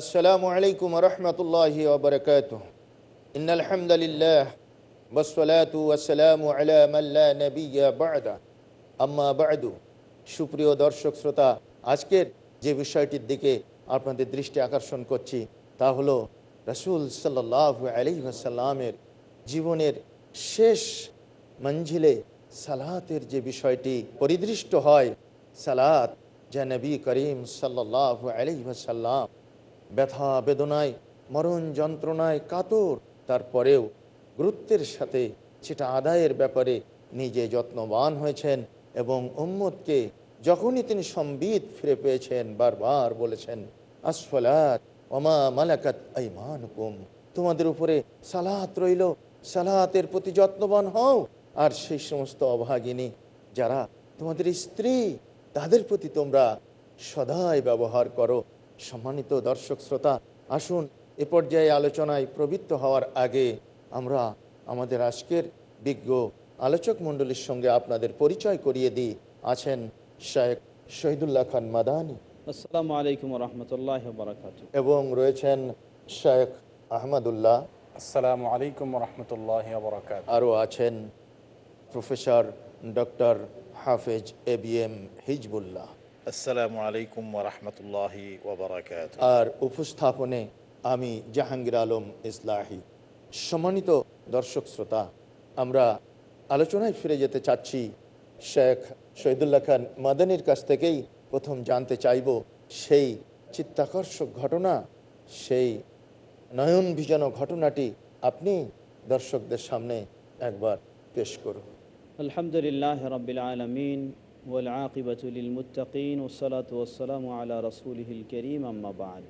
আসসালামু আলাইকুম রহমতুল্লাহ ওবরকাত ইনালহামদুলিল্লাহ সুপ্রিয় দর্শক শ্রোতা, আজকের যে বিষয়টির দিকে আপনাদের দৃষ্টি আকর্ষণ করছি তা হলো রসুল সাল্লাহ আলিহাসাল্লামের জীবনের শেষ মঞ্জিলে সালাতের যে বিষয়টি পরিদৃষ্ট হয়, সালাত যা নবী করিম সাল্লাহ আলিহাসাল্লাম ব্যথা, বেদনায়, মরণ যন্ত্রণায় কাতর। তারপরেও গুরুত্বের সাথে সেটা আদায়ের ব্যাপারে নিজে যত্নবান হয়েছেন এবং উম্মদকে যখনই তিনি সম্বিত ফিরে পেয়েছেন, বারবার বলেছেন, আসফলাত ওমা মালাকাত আইমানুকুম। তোমাদের উপরে সালাত রইল, সালাতের প্রতি যত্নবান হও। আর সেই সমস্ত অভাগিনী যারা তোমাদের স্ত্রী, তাদের প্রতি তোমরা সদাই ব্যবহার করো। সম্মানিত দর্শক শ্রোতা আসুন এ পর্যায়ে আলোচনায় প্রবৃত্ত হওয়ার আগে আমরা আমাদের আজকের বিজ্ঞ আলোচক মণ্ডলীর সঙ্গে আপনাদের পরিচয় করিয়ে দিই। আছেন শেখ শহীদুল্লাহ খান মাদানি। আসসালামু আলাইকুম রহমতুল্লাহ এবং রয়েছেন শেখ আহমদুল্লাহ। আসসালামু আলাইকুম রহমতুল্লাহ আরও আছেন প্রফেসর ডক্টর হাফেজ এ বি এম হিজবুল্লাহ। আসসালামু আলাইকুম ওবরাকাত আর উপস্থাপনে আমি জাহাঙ্গীর আলম ইসলাহি। সম্মানিত দর্শক শ্রোতা আমরা আলোচনায় ফিরে যেতে চাচ্ছি শেখ শহীদুল্লাহ খান মাদানির কাছ থেকেই প্রথম জানতে চাইব সেই চিত্তাকর্ষক ঘটনা সেই নয়ন ভিজানো ঘটনাটি আপনি দর্শকদের সামনে একবার পেশ করুন। আলহামদুলিল্লাহ রবিল আলমিন والعاقبة للمتقين والصلاة والسلام على رسوله الكريم أما بعد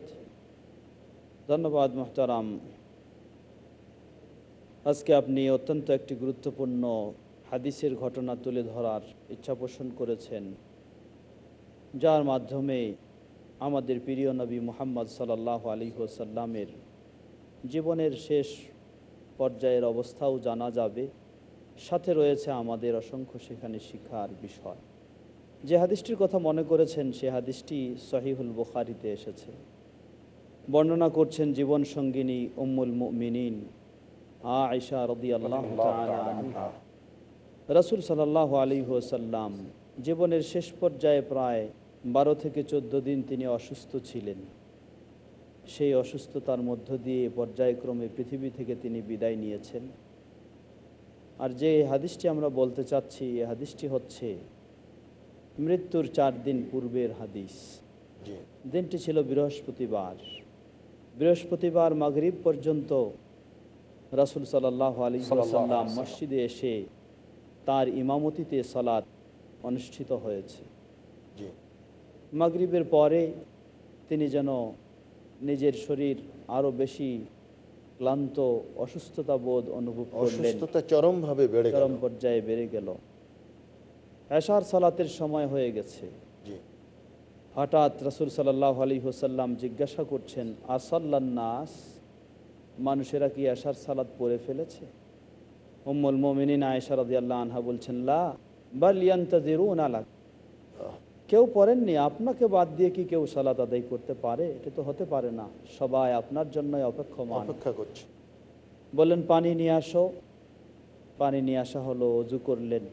ধন্যবাদ মোহতারাম আজকে আপনি অত্যন্ত একটি গুরুত্বপূর্ণ হাদিসের ঘটনা তুলে ধরার ইচ্ছা পোষণ করেছেন যার মাধ্যমে আমাদের প্রিয় নবী মুহাম্মদ সাল্লাহ আলী ওসাল্লামের জীবনের শেষ পর্যায়ের অবস্থাও জানা যাবে সাথে রয়েছে আমাদের অসংখ্য সেখানে শিক্ষার বিষয় যে হাদিসটির কথা মনে করেছেন, সে হাদিসটি সহিহুল বুখারিতে এসেছে। বর্ণনা করছেন জীবন সঙ্গিনী উম্মুল মিনিন আয়সা রদি আল্লাহ রসুল সাল্লাহ আলী ওসাল্লাম জীবনের শেষ পর্যায়ে প্রায় বারো থেকে চোদ্দ দিন তিনি অসুস্থ ছিলেন। সেই অসুস্থতার মধ্য দিয়ে পর্যায়ক্রমে পৃথিবী থেকে তিনি বিদায় নিয়েছেন। আর যে হাদিসটি আমরা বলতে চাচ্ছি এই হাদিসটি হচ্ছে মৃত্যুর চার দিন পূর্বের হাদিস। দিনটি ছিল বৃহস্পতিবার। বৃহস্পতিবার মাগরিব পর্যন্ত রাসুল সাল্লাহ আলী সাল্লাম মসজিদে এসে তার ইমামতিতে সালাত অনুষ্ঠিত হয়েছে। মাগরিবের পরে তিনি যেন নিজের শরীর আরও বেশি ক্লান্ত অসুস্থতা বোধ অনুভব করলেন। অসুস্থতা চরমভাবে চরম পর্যায়ে বেড়ে গেল। এশার সালাতের সময় হয়ে গেছে। হঠাৎ রসুল সাল্লাহ আলী হোসাল্লাম জিজ্ঞাসা করছেন আসাল্লান্নাস মানুষেরা কি এশার সালাত পড়ে ফেলেছে? উম্মুল মোমিনিন আয়সার আল্লাহ আনহা বলছেন লা বালিয়ান্তাজিরুন আলাক কেউ পড়েননি? আপনাকে বাদ দিয়ে কি কেউ সালাত আদায় করতে পারে? এটা তো হতে পারে না। সবাই আপনার জন্যই অপেক্ষমান। অপেক্ষা করছে। বললেন পানি নিয়ে আসো। পানি নিয়ে আসা হলো অজু করলেন।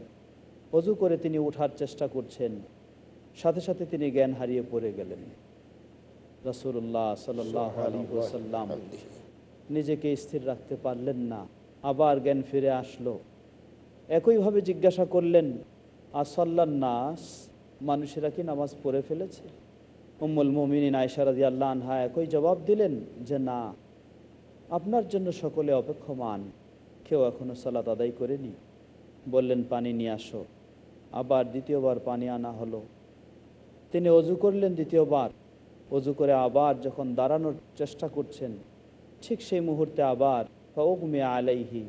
অজু করে তিনি উঠার চেষ্টা করছেন। সাথে সাথে তিনি জ্ঞান হারিয়ে পড়ে গেলেন। রসুল্লাহ সাল্লাহ আলী ওসাল্লাম নিজেকে স্থির রাখতে পারলেন না আবার জ্ঞান ফিরে আসলো। একইভাবে জিজ্ঞাসা করলেন আসল্লান নাস মানুষেরা কি নামাজ পড়ে ফেলেছে? উম্মুল মোমিনিন আয়সারাদি আল্লাহ আনহা একই জবাব দিলেন যে না আপনার জন্য সকলে অপেক্ষমান কেউ এখনও সালাত আদায় করেনি। বললেন পানি নিয়ে আসো। আবার দ্বিতীয়বার পানি আনা হলো। তিনি অজু করলেন দ্বিতীয়বার। অজু করে আবার যখন দাঁড়ানোর চেষ্টা করছেন, ঠিক সেই মুহূর্তে আবার ফৌকমে আলাইহি,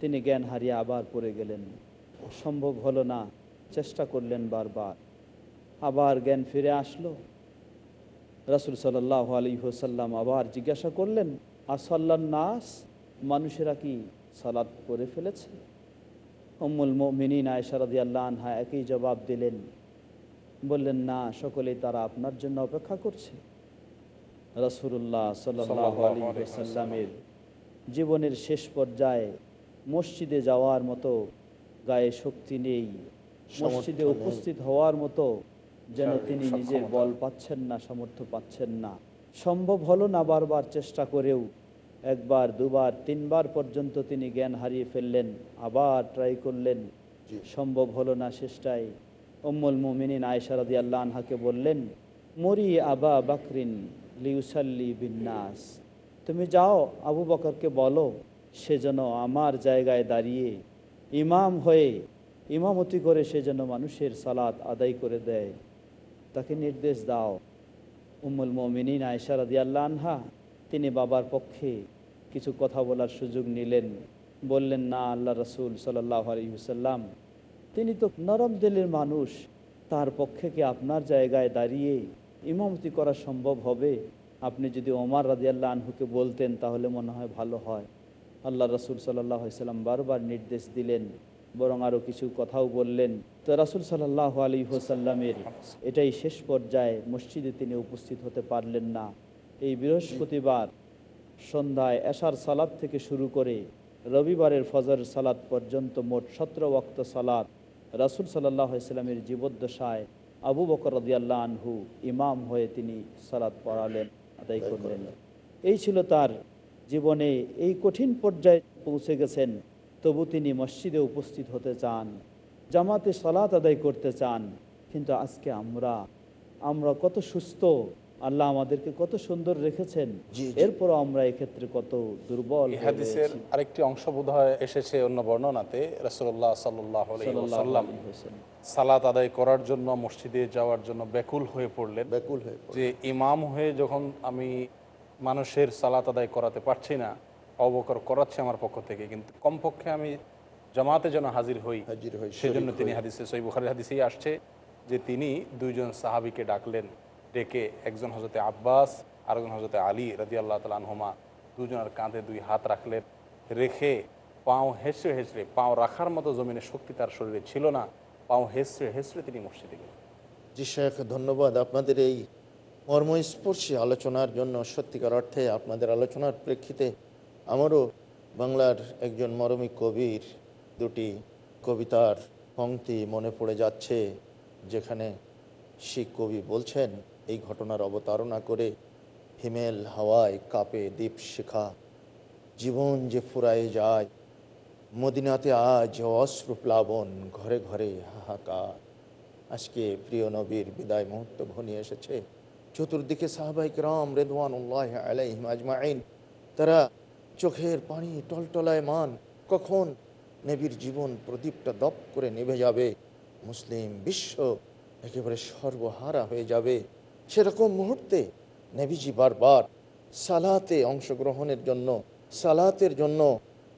তিনি জ্ঞান হারিয়ে আবার পড়ে গেলেন। সম্ভব হলো না, চেষ্টা করলেন বারবার। আবার জ্ঞান ফিরে আসলো। রাসুল সাল্লাহ আলী হোসাল্লাম আবার জিজ্ঞাসা করলেন আসল্লান নাস? মানুষেরা কি সালাদ করে ফেলেছে? উম্মুল মিনিন আয়সারদি আল্লাহ আনহা একই জবাব দিলেন বললেন না সকলেই তারা আপনার জন্য অপেক্ষা করছে। রসুল্লাহ সাল্লাহ সাল্লামের জীবনের শেষ পর্যায়ে মসজিদে যাওয়ার মতো গায়ে শক্তি নেই। মসজিদে উপস্থিত হওয়ার মতো যেন তিনি নিজের বল পাচ্ছেন না সামর্থ্য পাচ্ছেন না। সম্ভব হলো না বারবার চেষ্টা করেও একবার দুবার তিনবার পর্যন্ত তিনি জ্ঞান হারিয়ে ফেললেন আবার ট্রাই করলেন। সম্ভব হলো না শেষটায় উম্মুল মুমিনিন আয়েশা রাদিয়াল্লাহু আনহাকে বললেন মরি আবা বাকরিন লিউসাল্লি বিন্যাস তুমি যাও আবু বকরকে বলো সে যেন আমার জায়গায় দাঁড়িয়ে ইমাম হয়ে ইমামতি করে সে যেন মানুষের সালাত আদায় করে দেয়। তাকে নির্দেশ দাও। উম্মুল মমিনিন আয়সা রাদিয়াল্লাহ আনহা তিনি বাবার পক্ষে কিছু কথা বলার সুযোগ নিলেন। বললেন, না, আল্লাহ রসুল সাল্লাহ আলহিসাল্লাম তিনি তো নরম দিলের মানুষ, তার পক্ষে কি আপনার জায়গায় দাঁড়িয়ে ইমামতি করা সম্ভব হবে? আপনি যদি ওমর রাদিয়াল্লাহ আনহুকে বলতেন, তাহলে মনে হয় ভালো হয়। আল্লাহ রসুল সাল্লাহ সাল্লাম বারবার নির্দেশ দিলেন, বরং আরও কিছু কথাও বললেন। তো রাসুল সাল্লাহ আলী হোসাল্লামের এটাই শেষ পর্যায়ে মসজিদে তিনি উপস্থিত হতে পারলেন না। এই বৃহস্পতিবার সন্ধ্যায় এশার সালাদ থেকে শুরু করে রবিবারের ফজর সালাদ পর্যন্ত মোট সতেরো ওয়াক্ত সালাদ রাসুল সাল্লাহ ইসলামের জীবদ্দশায় আবু বকর রদিয়াল্লাহ আনহু ইমাম হয়ে তিনি সালাদ পড়ালেন আদায় করলেন। এই ছিল তার জীবনে এই কঠিন পর্যায়ে পৌঁছে গেছেন তবু তিনি মসজিদে উপস্থিত হতে চান জামাতে সালাত আদায় করতে চান। কিন্তু আজকে আমরা আমরা কত সুস্থ আল্লাহ আমাদেরকে কত সুন্দর রেখেছেন। জি। আমরা এক্ষেত্রে কত দুর্বল হাদিসের আরেকটি অংশ বোধ হয় এসেছে অন্য বর্ণনাতে। রসুল্লাহ সাল্লাম সালাত আদায় করার জন্য মসজিদে যাওয়ার জন্য ব্যাকুল হয়ে পড়লেন। ব্যাকুল হয়ে যে ইমাম হয়ে যখন আমি মানুষের সালাত আদায় করাতে পারছি না অবকর করাচ্ছে আমার পক্ষ থেকে কিন্তু কমপক্ষে আমি জামাতে যেন হাজির হই হাজির হই, সেজন্য তিনি হাদিসে সই বুখারের হাদিসেই আসছে যে তিনি দুইজন সাহাবিকে ডাকলেন। ডেকে একজন হজরতে আব্বাস, আরেকজন হজরতে আলী রাজি আল্লাহ তাল আনহুমা দুজনের কাঁধে দুই হাত রাখলেন রেখে পাও হেসড়ে হেসড়ে পাও রাখার মতো জমিনে শক্তি তার শরীরে ছিল না, পাও হেসড়ে হেসড়ে তিনি মসজিদে গেলেন। জি শেখ, ধন্যবাদ আপনাদের এই মর্মস্পর্শী আলোচনার জন্য। সত্যিকার অর্থে আপনাদের আলোচনার প্রেক্ষিতে আমারও বাংলার একজন মরমী কবির দুটি কবিতার পংক্তি মনে পড়ে যাচ্ছে, যেখানে শিখ কবি বলছেন এই ঘটনার অবতারণা করে হিমেল হাওয়ায় কাপে দ্বীপ শিখা জীবন যে ফুরায়ে যায়, মদিনাতে আজ অশ্রু প্লাবন, ঘরে ঘরে হাহাকার। আজকে প্রিয় নবীর বিদায় মুহূর্ত ঘনিয়ে এসেছে। চতুর্দিকে সাহাবাইক রাম রেদওয়ানুল্লাহ আলাইহিম আজমাইন। তারা চোখের পানি টলটলায় মান, কখন নবীর জীবন প্রদীপটা দপ করে নিভে যাবে। মুসলিম বিশ্ব একেবারে সর্বহারা হয়ে যাবে। সেরকম মুহূর্তে নবীজি বারবার সালাতে অংশগ্রহণের জন্য, সালাতের জন্য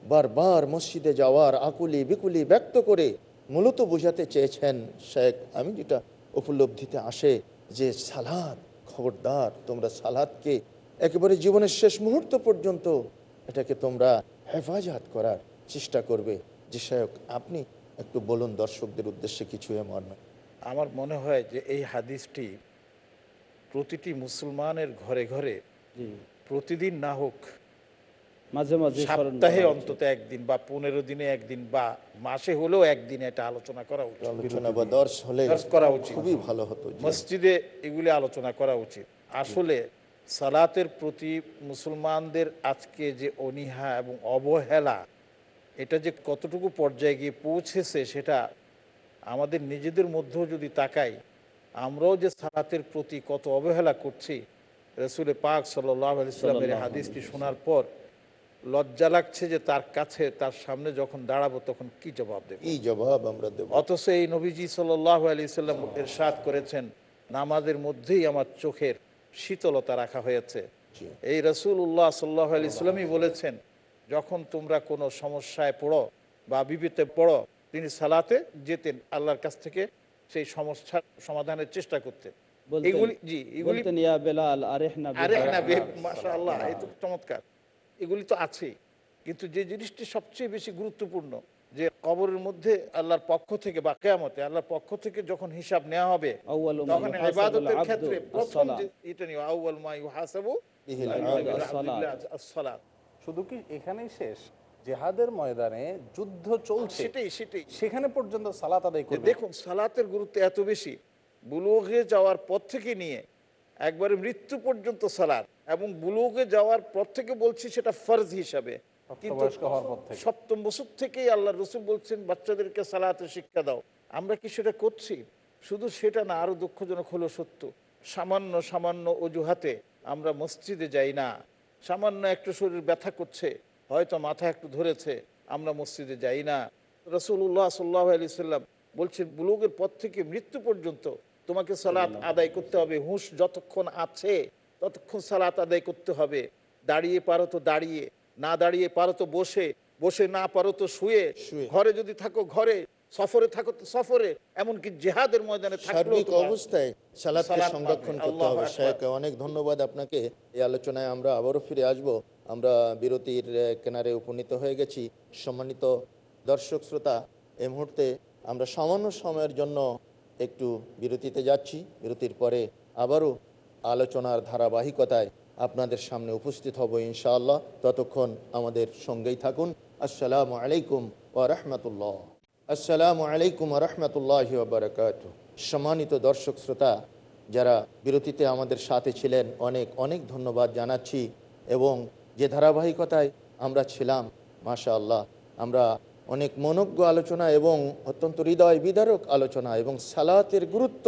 বারবার মসজিদে যাওয়ার আকুলি বিকুলি ব্যক্ত করে মূলত বোঝাতে চেয়েছেন শেখ আমি যেটা উপলব্ধিতে আসে যে সালাদ খবরদার, তোমরা সালাদকে একেবারে জীবনের শেষ মুহূর্ত পর্যন্ত এটাকে তোমরা হেফাজত করার চেষ্টা করবে। যে শেখ, আপনি একটু বলুন দর্শকদের উদ্দেশ্যে কিছু এমন আমার মনে হয় যে এই হাদিসটি প্রতিটি মুসলমানের ঘরে ঘরে প্রতিদিন না হোক মাঝে মাঝে সপ্তাহে অন্তত একদিন বা পনেরো দিনে একদিন বা মাসে হলেও একদিন এটা আলোচনা করা উচিত। করা উচিত। খুবই ভালো হতো মসজিদে এগুলি আলোচনা করা উচিত। আসলে সালাতের প্রতি মুসলমানদের আজকে যে অনীহা এবং অবহেলা এটা যে কতটুকু পর্যায়ে গিয়ে পৌঁছেছে সেটা আমাদের নিজেদের মধ্যেও যদি তাকাই আমরাও যে সালাতের প্রতি কত অবহেলা করছি রসুল পাক সাল্লাল্লাহু হাদিসটি শোনার পর লজ্জা লাগছে যে তার কাছে তার সামনে যখন দাঁড়াবো তখন কি জবাব দেব? এই জবাব আমরা দেব। অথচ এই নবীজি সাল্লাহ আলি সাল্লাম এরশাদ করেছেন নামাজের মধ্যেই আমার চোখের শীতলতা রাখা হয়েছে। এই রসুল উল্লাহ সাল্লাহ আলি সাল্লামই বলেছেন যখন তোমরা কোনো সমস্যায় পড়ো বা বিপদে পড়ো তিনি সালাতে যেতেন আল্লাহর কাছ থেকে সেই সমস্যার সমাধানের চেষ্টা করতেন এগুলি জি এগুলি এই তো চমৎকার। এগুলি তো আছেই কিন্তু যে জিনিসটি সবচেয়ে বেশি গুরুত্বপূর্ণ যে কবরের মধ্যে আল্লাহর পক্ষ থেকে বা কেয়ামতে আল্লাহর পক্ষ থেকে যখন হিসাব নেওয়া হবে তখন ইবাদতের ক্ষেত্রে প্রথম এটা নিয়ে আউয়াল মা ইউহাসাবু। শুধু কি এখানেই শেষ? জেহাদের ময়দানে যুদ্ধ চলছে। সেটাই সেটাই। সেখানে পর্যন্ত সালাত আদায় করবে। দেখুন সালাতের গুরুত্ব এত বেশি। বুলুগে যাওয়ার পর থেকে নিয়ে একবারে মৃত্যু পর্যন্ত সালাত। এবং বুলুগে যাওয়ার পর থেকে বলছি সেটা ফরজ হিসাবে। সপ্তম বছর থেকেই আল্লাহ রসুল বলছেন বাচ্চাদেরকে সালাতের শিক্ষা দাও। আমরা কি সেটা করছি? শুধু সেটা না আরও দুঃখজনক হলো সত্য। সামান্য সামান্য অজুহাতে আমরা মসজিদে যাই না। সামান্য একটু শরীর ব্যথা করছে। হয়তো মাথা একটু ধরেছে আমরা মসজিদে যাই না। রসুল্লাহ সাল্লাহ আলি সাল্লাম বলছেন বুলুগের পর থেকে মৃত্যু পর্যন্ত তোমাকে সালাত আদায় করতে হবে। হুঁশ যতক্ষণ আছে ততক্ষণ সালাত আদায় করতে হবে। দাঁড়িয়ে পারো তো দাঁড়িয়ে না দাঁড়িয়ে পারো তো বসে বসে না পারো তো শুয়ে। ঘরে যদি থাকো ঘরে সফরে থাকো তো সফরে। এমনকি জেহাদের ময়দানে সার্বিক অবস্থায় সালাদকে সালাত সংরক্ষণ করতে হবে। অনেক ধন্যবাদ আপনাকে। এই আলোচনায় আমরা আবারও ফিরে আসব। আমরা বিরতির কেনারে উপনীত হয়ে গেছি। সম্মানিত দর্শক শ্রোতা এই মুহূর্তে আমরা সামান্য সময়ের জন্য একটু বিরতিতে যাচ্ছি। বিরতির পরে আবারও আলোচনার ধারাবাহিকতায় আপনাদের সামনে উপস্থিত হব ইনশাআল্লাহ। ততক্ষণ আমাদের সঙ্গেই থাকুন। আসসালামু আলাইকুম ওয়া রাহমাতুল্লাহ। আসসালামু আলাইকুম রহমতুল্লাহ বারকাত সম্মানিত দর্শক শ্রোতা, যারা বিরতিতে আমাদের সাথে ছিলেন, অনেক অনেক ধন্যবাদ জানাচ্ছি এবং যে ধারাবাহিকতায় আমরা ছিলাম মাশা আল্লাহ আমরা অনেক মনজ্ঞ আলোচনা এবং অত্যন্ত হৃদয় বিদারক আলোচনা এবং সালাতের গুরুত্ব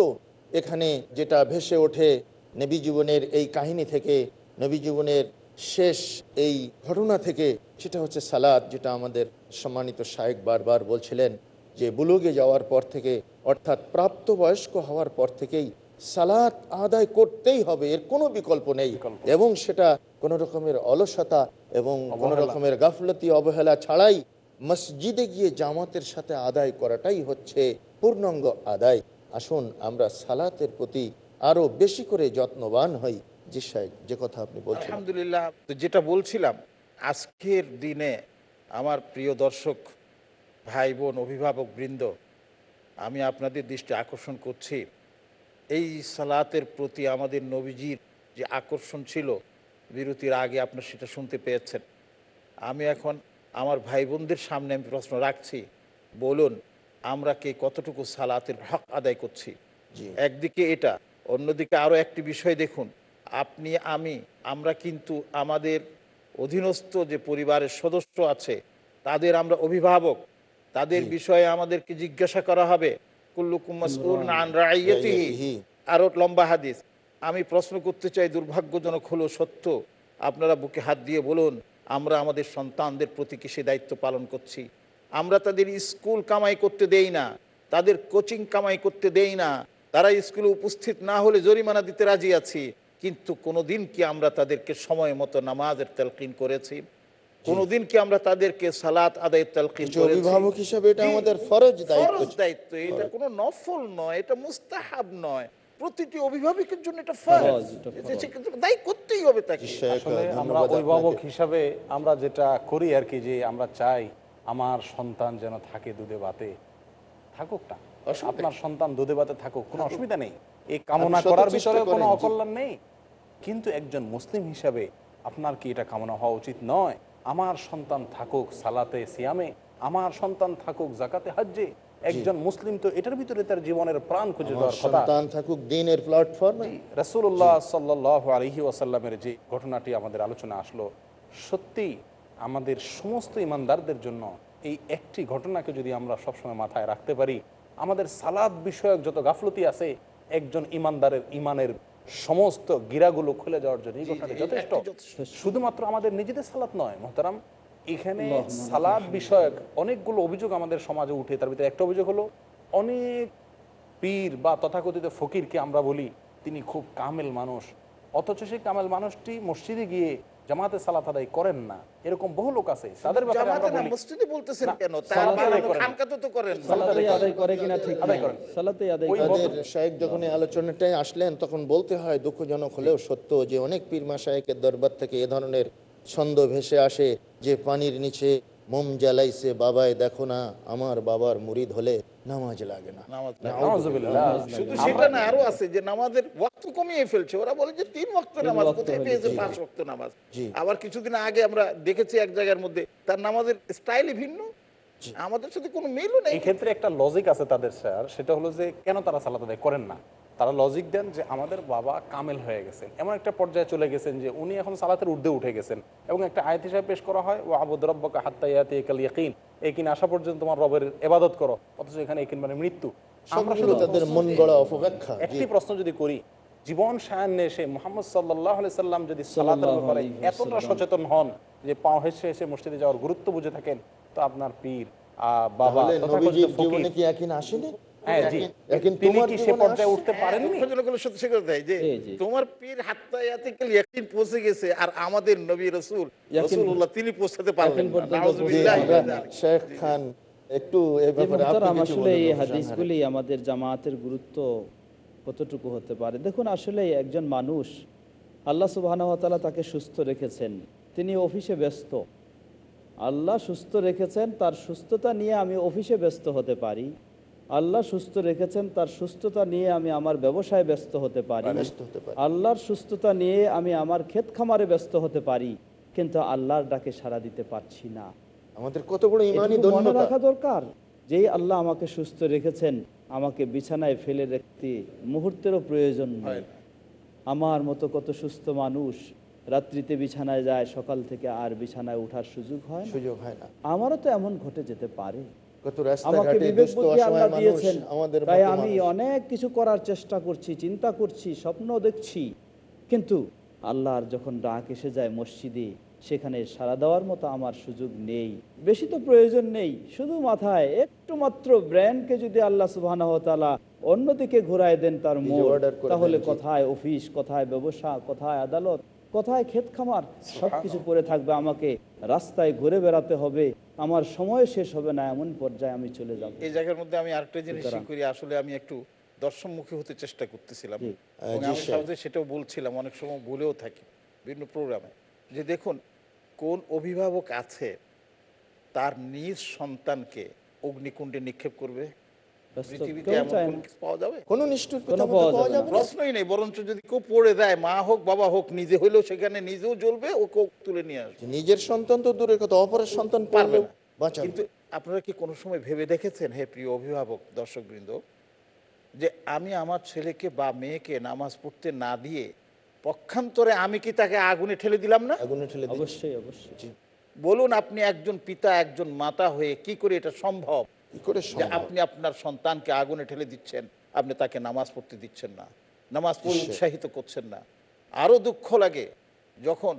এখানে যেটা ভেসে ওঠে নবী জীবনের এই কাহিনী থেকে, নবী জীবনের শেষ এই ঘটনা থেকে, সেটা হচ্ছে সালাদ যেটা আমাদের সম্মানিত শায়েক বারবার বলছিলেন যে বুলুগে যাওয়ার পর থেকে, অর্থাৎ প্রাপ্তবয়স্ক হওয়ার পর থেকেই সালাত আদায় করতেই হবে এর কোনো বিকল্প নেই। এবং সেটা কোনো রকমের অলসতা এবং কোনো রকমের গাফলতি অবহেলা ছাড়াই মসজিদে গিয়ে জামাতের সাথে আদায় করাটাই হচ্ছে পূর্ণাঙ্গ আদায়। আসুন আমরা সালাতের প্রতি আরও বেশি করে যত্নবান হই। জি সাহেব যে কথা আপনি বলছেন। আলহামদুলিল্লাহ তো যেটা বলছিলাম আজকের দিনে আমার প্রিয় দর্শক ভাই বোন অভিভাবক বৃন্দ আমি আপনাদের দৃষ্টি আকর্ষণ করছি। এই সালাতের প্রতি আমাদের নবীজির যে আকর্ষণ ছিল বিরতির আগে আপনার সেটা শুনতে পেয়েছেন। আমি এখন আমার ভাই বোনদের সামনে আমি প্রশ্ন রাখছি বলুন আমরা কে কতটুকু সালাতের হক আদায় করছি। একদিকে এটা অন্যদিকে আরও একটি বিষয় দেখুন আপনি আমি আমরা কিন্তু আমাদের অধীনস্থ যে পরিবারের সদস্য আছে তাদের আমরা অভিভাবক তাদের বিষয়ে আমাদেরকে জিজ্ঞাসা করা হবে। আরও লম্বা হাদিস। আমি প্রশ্ন করতে চাই দুর্ভাগ্যজনক হলো সত্য? আপনারা বুকে হাত দিয়ে বলুন আমরা আমাদের সন্তানদের প্রতি কি সে দায়িত্ব পালন করছি? আমরা তাদের স্কুল কামাই করতে দেই না তাদের কোচিং কামাই করতে দেই না তারা স্কুলে উপস্থিত না হলে জরিমানা দিতে রাজি আছি কিন্তু কোনোদিন কি আমরা তাদেরকে সময় মতো নামাজের তেলকিন করেছি? কোনোদিন কি আমরা তাদেরকে সালাত আদায়ের তেলকিন অভিভাবক হিসেবে এটা আমাদের ফরজ দায়িত্ব। দায়িত্ব। এটা কোনো নফল নয় এটা মুস্তাহাব নয়। প্রতিটি অভিভাবকের জন্য এটা ফরজ। দায়ী করতেই হবে তাকে। আমরা অভিভাবক। হিসাবে আমরা যেটা করি আর কি যে আমরা চাই আমার সন্তান যেন থাকে দুধে ভাতে। থাকুক না। আপনার সন্তান দুধে ভাতে থাকুক কোনো অসুবিধা নেই। এই কামনা করার ভিতরে কোনো অকল্যাণ নেই। কিন্তু একজন মুসলিম হিসাবে আপনার কি এটা কামনা হওয়া উচিত নয়? আমার সন্তান থাকুক সালাতে সিয়ামে আমার সন্তান থাকুক জাকাতে হাজ্জে। একজন মুসলিম তো এটার ভিতরে তার জীবনের প্রাণ খুঁজে দেওয়ার কথা। সন্তান থাকুক দিনের প্ল্যাটফর্মে রসুল্লাহ সাল্লাহ আলহি ওয়াসাল্লামের যে ঘটনাটি আমাদের আলোচনা আসলো সত্যি আমাদের সমস্ত ইমানদারদের জন্য এই একটি ঘটনাকে যদি আমরা সবসময় মাথায় রাখতে পারি আমাদের সালাদ বিষয়ক যত গাফলতি আছে একজন ইমানদারের ইমানের সমস্ত গিরাগুলো খুলে যাওয়ার জন্য এই ঘটনাটি যথেষ্ট। শুধুমাত্র আমাদের নিজেদের সালাত নয় মোহতারাম এখানে সালাদ বিষয়ক অনেকগুলো অভিযোগ আমাদের সমাজে উঠে তার ভিতরে একটা অভিযোগ হলো অনেক পীর বা তথাকথিত ফকিরকে আমরা বলি তিনি খুব কামেল মানুষ। অথচ সেই কামেল মানুষটি মসজিদে গিয়ে জামাতে সালাত আদায় করেন না এরকম বহু লোক আছে তাদের ব্যাপারে আমরা বলি মসজিদে বলতেছেন কেন তার আদায় বানানো করেন না। খানকাতে তো করেন আদায় করে কিনা ঠিক আদায় করেন। সালাতেই আদায়। যখন এই আলোচনাটায় আসলেন তখন বলতে হয় দুঃখজনক হলেও সত্য যে অনেক পীর মাসায়েকের দরবার থেকে এ ধরনের ছন্দ ভেসে আসে যে পানির নিচে মোম জ্বালাইছে বাবায় দেখো না আমার বাবার মুরিদ হলে নামাজ লাগে না। শুধু সেটা না আরও আছে যে নামাজের ওয়াক্ত কমিয়ে ফেলছে। ওরা বলে যে তিন ওয়াক্ত নামাজ কোথায় পেয়েছে পাঁচ ওয়াক্ত নামাজ? আবার কিছুদিন আগে আমরা দেখেছি এক জায়গার মধ্যে তার নামাজের স্টাইলই ভিন্ন। আমাদের সাথে কোনো মিলও নেই। এই ক্ষেত্রে একটা লজিক আছে তাদের স্যার সেটা হলো যে কেন তারা সালাত আদায় করেন না? তারা লজিক দেন যে আমাদের বাবা কামেল হয়ে গেছেন। এমন একটা পর্যায়ে চলে গেছেন যে উনি এখন সালাতের ঊর্ধ্বে উঠে গেছেন এবং একটা আয়াত হিসাবে পেশ করা হয় ও আবুদ রব্বকা হাত্তাইয়াতি একাল ইয়াকিন। একিন আসা পর্যন্ত তোমার রবের এবাদত করো অথচ এখানে একিন মানে মৃত্যু। আমরা তাদের মন গড়া অপব্যাখ্যা একটি প্রশ্ন যদি করি জীবন সায়ান্নে এসে মোহাম্মদ সাল্লাহ সাল্লাম যদি সালাতের ব্যাপারে এতটা সচেতন হন যে পাও হেসে এসে মসজিদে যাওয়ার গুরুত্ব বুঝে থাকেন তো আপনার পীর আহ, বাবা জীবনে কি একদিন আসেনি? হ্যাঁ তোমার পীর পৌঁছে গেছে আর আমাদের নবী রসুল তিনি পৌঁছাতে পারলেন। শেখ খান একটু আসলে এই হাদিসগুলি জামাতের গুরুত্ব কতটুকু হতে পারে? দেখুন আসলে একজন মানুষ আল্লাহ সুবাহানহতালা তাকে সুস্থ রেখেছেন। তিনি অফিসে ব্যস্ত। আল্লাহ সুস্থ রেখেছেন তার সুস্থতা নিয়ে আমি অফিসে ব্যস্ত হতে পারি। আল্লাহ সুস্থ রেখেছেন তার সুস্থতা নিয়ে আমি আমার ব্যবসায় ব্যস্ত হতে পারি। আল্লাহর সুস্থতা নিয়ে আমি আমার ক্ষেত খামারে ব্যস্ত হতে পারি কিন্তু আল্লাহর ডাকে সাড়া দিতে পারছি না। আমাদের কত বড় মনে রাখা দরকার যেই আল্লাহ আমাকে সুস্থ রেখেছেন আমাকে বিছানায় ফেলে রাখতে মুহূর্তেরও প্রয়োজন নেই। আমার মতো কত সুস্থ মানুষ রাত্রিতে বিছানায় যায় সকাল থেকে আর বিছানায় ওঠার সুযোগ হয় সুযোগ হয় না। আমারও তো এমন ঘটে যেতে পারে। কত রাস্তাঘাটে দুস্থ অসহায় মানুষ আমাদের তাই আমি অনেক কিছু করার চেষ্টা করছি চিন্তা করছি স্বপ্ন দেখছি। কিন্তু আল্লাহর যখন ডাক এসে যায় মসজিদে সেখানে সাড়া দেওয়ার মতো আমার সুযোগ নেই। বেশি তো প্রয়োজন নেই। শুধু মাথায় একটু মাত্র ব্র্যান্ডকে যদি আল্লাহ সুবাহ অন্যদিকে ঘুরায় দেন তার মোড় তাহলে কোথায় অফিস কোথায় ব্যবসা কোথায় আদালত? কোথায় ক্ষেত খামার? সবকিছু পড়ে থাকবে আমাকে। রাস্তায় ঘুরে বেড়াতে হবে। আমার সময় শেষ হবে না এমন পর্যায়ে আমি চলে যাব। এই জায়গার মধ্যে আমি আরেকটা জিনিস করি আসলে আমি একটু দর্শনমুখী হতে চেষ্টা করতেছিলাম। সেটাও বলছিলাম অনেক সময় বলেও থাকি বিভিন্ন প্রোগ্রামে যে দেখুন কোন অভিভাবক আছে তার নিজ সন্তানকে অগ্নিকুণ্ডে নিক্ষেপ করবে? কোন না। কিছু পাওয়া যাবে কোনো নিষ্ঠুর পাওয়া পাওয়া যাবে যাবে না। না প্রশ্নই নেই বরঞ্চ যদি কেউ পড়ে দেয় মা হোক বাবা হোক নিজে হইলেও সেখানে নিজেও জ্বলবে ও কেউ তুলে নিয়ে আসবে নিজের সন্তান তো দূরের কথা অপরের সন্তান পারবে পারবে না। বাঁচাবে কিন্তু আপনারা কি কোনো সময় ভেবে দেখেছেন হে প্রিয় অভিভাবক দর্শকবৃন্দ যে আমি আমার ছেলেকে বা মেয়েকে নামাজ পড়তে না দিয়ে পক্ষান্তরে আমি কি তাকে আগুনে ঠেলে দিলাম না আগুনে ঠেলে। অবশ্যই অবশ্যই বলুন আপনি একজন পিতা একজন মাতা হয়ে কি করে এটা সম্ভব? আপনি আপনার সন্তানকে আগুনে ঠেলে দিচ্ছেন আপনি তাকে নামাজ পড়তে দিচ্ছেন না। নামাজ পড়ে উৎসাহিত করছেন না। আরও দুঃখ লাগে যখন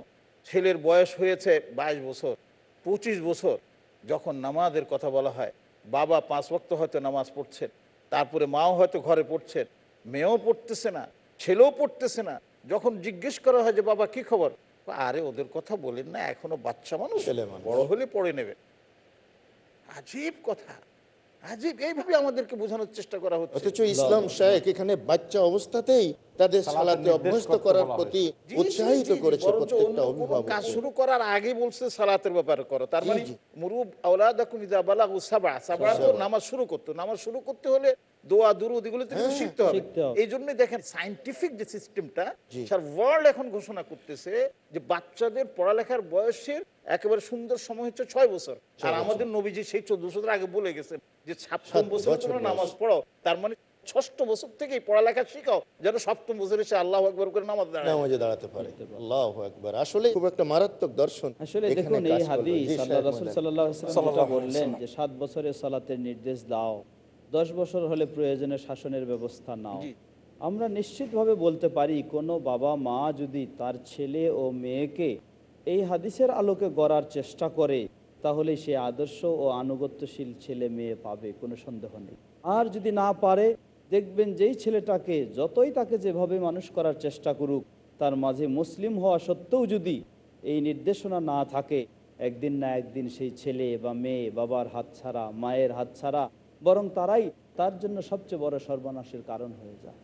ছেলের বয়স হয়েছে বাইশ বছর পঁচিশ বছর যখন নামাজের কথা বলা হয়। বাবা পাঁচ বক্ত হয়তো নামাজ পড়ছেন তারপরে মাও হয়তো ঘরে পড়ছেন মেয়েও পড়তেছে না ছেলেও পড়তেছে না। যখন জিজ্ঞেস করা হয় যে বাবা কি খবর? আরে ওদের কথা বলেন না এখনও বাচ্চা মানুষ। বড় হলে পড়ে নেবে। আজীব কথা। আজীব এইভাবে আমাদেরকে বোঝানোর চেষ্টা করা হচ্ছে। অথচ ইসলাম শেখ এখানে বাচ্চা অবস্থাতেই তাদের সালাতে অভ্যস্ত করার প্রতি উৎসাহিত করেছে প্রত্যেকটা অভিভাবক। কাজ শুরু করার আগে বলছে সালাতের ব্যাপারে করো। তার মানে। মুরুব আওলাদাকুম ইযা বালাগু সাবা সাবা তো নামাজ শুরু করতো। নামাজ শুরু করতে হলে দোয়া দুরুদ এগুলো হ্যাঁ, শিখতে হবে। এই জন্য দেখেন সাইন্টিফিক যে সিস্টেমটা। স্যার ওয়ার্ল্ড এখন ঘোষণা করতেছে যে বাচ্চাদের পড়ালেখার বয়সের একেবারে সুন্দর সময় হচ্ছে ছয় বছর। আর আমাদের নবীজি সেই চোদ্দ বছর আগে বলে গেছেন যে সপ্তম বছর তোমরা নামাজ পড়ো তার মানে ষষ্ঠ বছর থেকেই পড়ালেখা শিখাও যেন সপ্তম বছরে সে আল্লাহ একবার করে নামাজ নামাজে দাঁড়াতে পারে। আল্লাহ একবার আসলে খুব একটা মারাত্মক দর্শন আসলে দেখুন এই হাদিস আল্লাহ রাসূল সাল্লাল্লাহু আলাইহি ওয়াসাল্লাম বললেন যে সাত বছরে সালাতের নির্দেশ দাও। দশ বছর হলে প্রয়োজনে শাসনের ব্যবস্থা নাও। আমরা নিশ্চিতভাবে বলতে পারি কোনো বাবা মা যদি তার ছেলে ও মেয়েকে এই হাদিসের আলোকে গড়ার চেষ্টা করে তাহলে সে আদর্শ ও আনুগত্যশীল ছেলে মেয়ে পাবে কোনো সন্দেহ নেই। আর যদি না পারে দেখবেন যেই ছেলেটাকে যতই তাকে যেভাবে মানুষ করার চেষ্টা করুক তার মাঝে মুসলিম হওয়া সত্ত্বেও যদি এই নির্দেশনা না থাকে একদিন না একদিন সেই ছেলে বা মেয়ে বাবার হাত ছাড়া মায়ের হাত ছাড়া বরং তারাই তার জন্য সবচেয়ে বড় সর্বনাশের কারণ হয়ে যায়।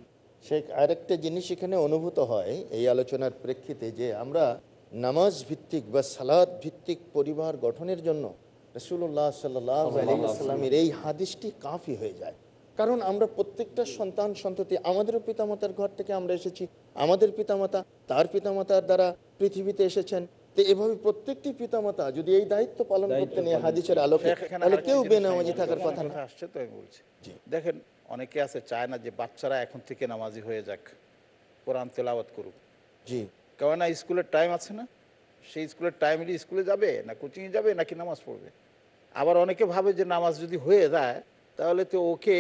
শেখ আরেকটা জিনিস এখানে অনুভূত হয় এই আলোচনার প্রেক্ষিতে যে আমরা নামাজ ভিত্তিক বা সালাদ ভিত্তিক পরিবার গঠনের জন্য রসুল্লাহ সাল্লামের এই হাদিসটি কাফি হয়ে যায়। কারণ আমরা প্রত্যেকটা সন্তান সন্ততি আমাদেরও পিতামাতার ঘর থেকে আমরা এসেছি আমাদের পিতামাতা তার পিতামাতার দ্বারা পৃথিবীতে এসেছেন তো এভাবে প্রত্যেকটি পিতামাতা যদি এই দায়িত্ব পালন করতেন এই হাদিসের আলোকে তাহলে কেউ বেনামাজি থাকার কথা না। আসছে তো আমি বলছি দেখেন অনেকে আছে চায় না যে বাচ্চারা এখন থেকে নামাজি হয়ে যাক কোরআন তেলাওয়াত করুক। জি। কেননা স্কুলের টাইম আছে না? সেই স্কুলের টাইমলি স্কুলে যাবে না কোচিংয়ে যাবে নাকি নামাজ পড়বে? আবার অনেকে ভাবে যে নামাজ যদি হয়ে যায় তাহলে তো ওকে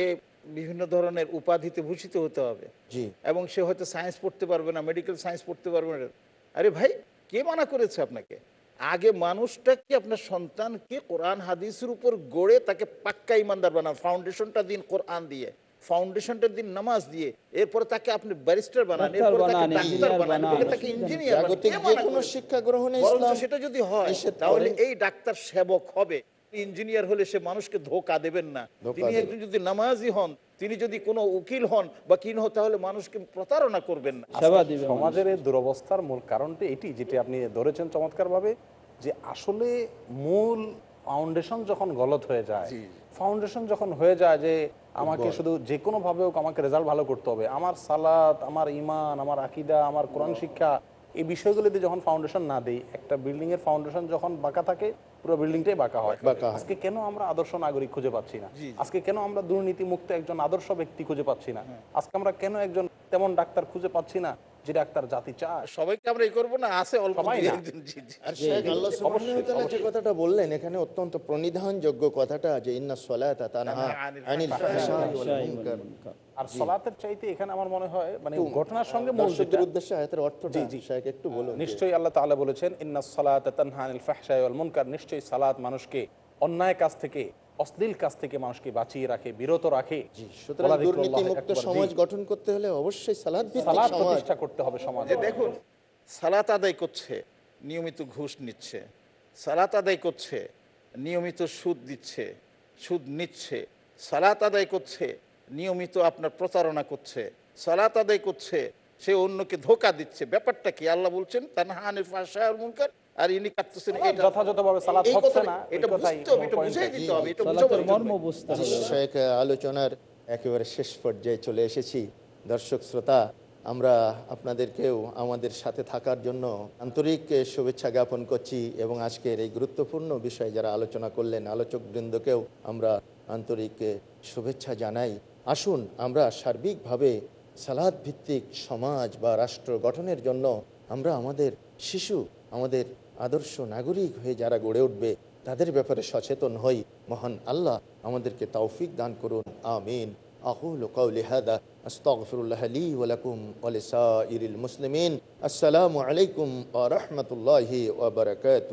বিভিন্ন ধরনের উপাধিতে ভূষিত হতে হবে। জি। এবং সে হয়তো সায়েন্স পড়তে পারবে না মেডিকেল সায়েন্স পড়তে পারবে না। আরে ভাই কে মানা করেছে আপনাকে? আগে মানুষটাকে আপনার সন্তানকে কোরআন হাদিসের উপর গড়ে তাকে পাক্কা ইমানদার বানান? ফাউন্ডেশনটা দিন কোরআন দিয়ে ফাউন্ডেশনটা দিন নামাজ দিয়ে এরপরে তাকে আপনি ব্যারিস্টার বানান এরপর তাকে ডাক্তার ইঞ্জিনিয়ার বানান বানান। তাকে ইঞ্জিনিয়ার বানান। যে কোনো শিক্ষা গ্রহণে বরঞ্চ সেটা যদি হয় তাহলে এই ডাক্তার সেবক হবে। ইঞ্জিনিয়ার হলে সে মানুষকে ধোকা দেবেন না। তিনি একজন যদি নামাজি হন তিনি যদি কোনো উকিল হন বা কিন হন তাহলে মানুষকে প্রতারণা করবেন না। সমাজের এই দুরবস্থার মূল কারণটি এটি যেটি আপনি ধরেছেন চমৎকারভাবে যে আসলে মূল ফাউন্ডেশন যখন গলত হয়ে যায় ফাউন্ডেশন যখন হয়ে যায় যে আমাকে শুধু যে কোনো ভাবে হোক আমাকে রেজাল্ট ভালো করতে হবে। আমার সালাত আমার ইমান আমার আকিদা আমার কোরআন শিক্ষা এই বিষয়গুলিতে যখন ফাউন্ডেশন না দেই একটা বিল্ডিং এর ফাউন্ডেশন যখন বাঁকা থাকে পুরো বিল্ডিংটাই বাঁকা হয়। বাঁকা হয়। আজকে কেন আমরা আদর্শ নাগরিক খুঁজে পাচ্ছি না? আজকে কেন আমরা দুর্নীতি মুক্ত একজন আদর্শ ব্যক্তি খুঁজে পাচ্ছি না? আজকে আমরা কেন একজন তেমন ডাক্তার খুঁজে পাচ্ছি না? যে ডাক্তার জাতি চায়। সবাইকে আমরা এই করব না আছে অল্প যে কথাটা বললেন এখানে অত্যন্ত প্রণিধানযোগ্য কথাটা যে ইন্না সলাতা তানহা আনিল ফাহশাই ওয়াল মুনকার। আর সলাতের চাইতে এখানে আমার মনে হয় মানে ঘটনার সঙ্গে মূল উদ্দেশ্যে আয়াতের অর্থটা শেখ একটু বলুন নিশ্চয়ই আল্লাহ তাআলা বলেছেন ইন্না সালাত তানহা আনিল ফাহশাই ওয়াল মুনকার। নিশ্চয়ই সালাত মানুষকে অন্যায় কাজ থেকে অশ্লীল কাজ থেকে মানুষকে বাঁচিয়ে রাখে বিরত রাখে। সমাজ গঠন করতে হলে অবশ্যই সালাদ প্রতিষ্ঠা করতে হবে সমাজে। দেখুন সালাত আদায় করছে নিয়মিত ঘুষ নিচ্ছে। সালাত আদায় করছে নিয়মিত সুদ দিচ্ছে সুদ নিচ্ছে। সালাত আদায় করছে নিয়মিত আপনার প্রতারণা করছে। সালাত আদায় করছে সে অন্যকে ধোকা দিচ্ছে। ব্যাপারটা কি? আল্লাহ বলছেন তানহানির ফাশায়াল মুনকার। আর ইনি কাটতেছেন এটা যথাযথভাবে সালাত হচ্ছে না এটা বুঝতে হবে এটা বুঝিয়ে দিতে হবে এটা বুঝাবার মর্ম বুঝতে হবে শেখ আলোচনার একেবারে শেষ পর্যায়ে চলে এসেছি। দর্শক শ্রোতা আমরা আপনাদেরকেও আমাদের সাথে থাকার জন্য আন্তরিক শুভেচ্ছা জ্ঞাপন করছি এবং আজকের এই গুরুত্বপূর্ণ বিষয়ে যারা আলোচনা করলেন আলোচক বৃন্দকেও আমরা আন্তরিক শুভেচ্ছা জানাই। আসুন আমরা সার্বিকভাবে সালাদ ভিত্তিক সমাজ বা রাষ্ট্র গঠনের জন্য আমরা আমাদের শিশু আমাদের আদর্শ নাগরিক হয়ে যারা গড়ে উঠবে তাদের ব্যাপারে সচেতন হই মহান আল্লাহ আমাদেরকে তৌফিক দান করুন আমিন أقول قولي هذا أستغفر الله لي ولكم ولسائر المسلمين السلام عليكم ورحمة الله وبركاته